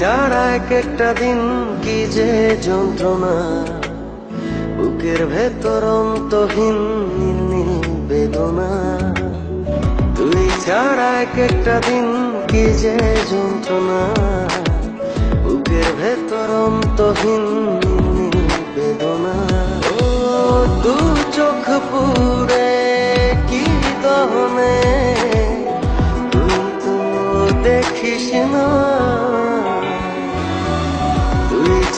ছাড়া এক একটা দিন কি যে যন্ত্রণা। বুকের ভেতর অন্তহীন বেদনা। তুই ছাড়া এক একটা দিন কি যে যন্ত্রণা।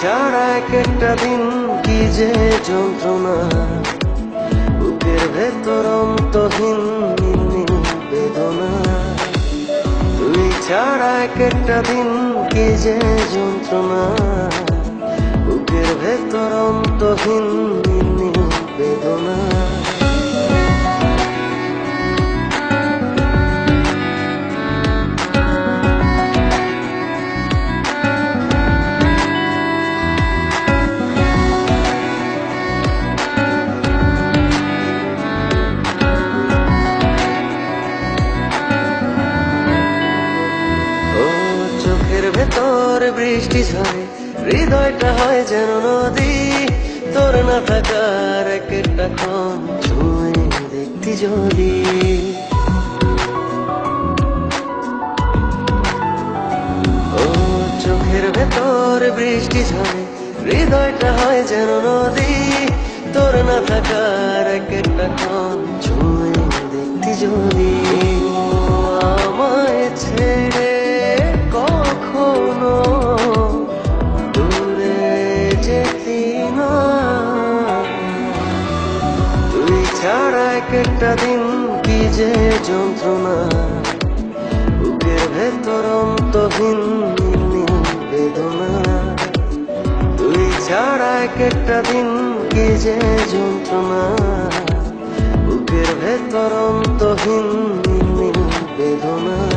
ছাড়া এক একটা দিন কি যে যন্ত্রণা। বুকের ভেতর অন্তহীন বেদনা। তুই ছাড়া এক একটা দিন কি যে যন্ত্রণা। বুকের ভেতর অন্তহীন বেদনা। ভেতর বৃষ্টি ঝরে, হৃদয়টা হয় যেন নদী। তোর না থাকার এক একটা ক্ষণ ছুঁয়ে দেখতি যদি। ও চোখের ভেতর বৃষ্টি ঝরে, হৃদয়টা হয় যেন নদী। তোর না থাকার এক একটা ক্ষণ ছুঁয়ে দেখতি যদি। ছাড়া এক একটা দিন কি যে যন্ত্রণা। বুকের ভেতর অন্তহীন বেদনা। তুই ছাড়া এক একটা দিন কি যে যন্ত্রণা। বুকের ভেতর অন্তহীন বেদনা।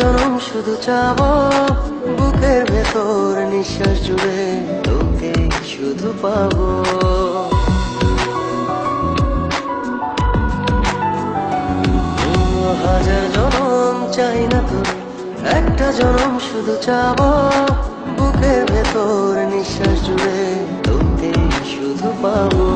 জনম শুধু চাবো, বুকের ভেতর নিঃশ্বাস জুড়ে তোকে শুধু পাবো। হাজার জনম চাই না তো একটা জনম শুধু চাব, বুকের ভেতর নিঃশ্বাস জুড়ে তোকে শুধু পাবো।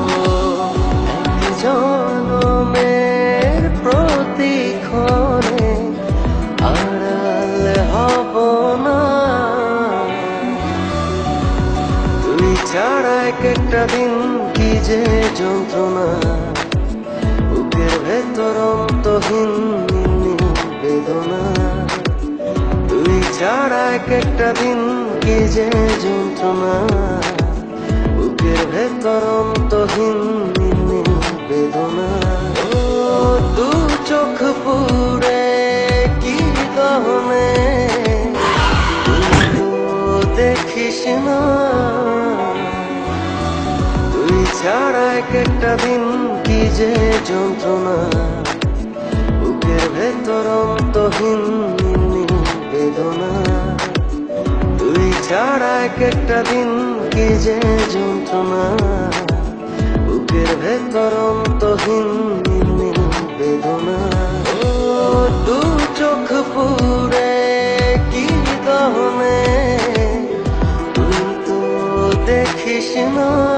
এক একটা দিন কি যে যন্ত্রণা। বুকের ভেতর অন্তহীন বেদনা। তুই ছাড়া এক একটা দিন কি যে যন্ত্রণা। বুকের ভেতর অন্তহীন বেদনা। দু চোখ পুরে কি দহনে দেখিস না। ছাড়া এক একটা দিন কি যে যন্ত্রণা। বুকের ভেতর অন্তহীন বেদনা। তুই ছাড়া এক একটা দিন কি যে যন্ত্রণা। বুকের ভেতর অন্তহীন বেদনা। দু চোখ পুরে কি দহনে তুই তো দেখিস না।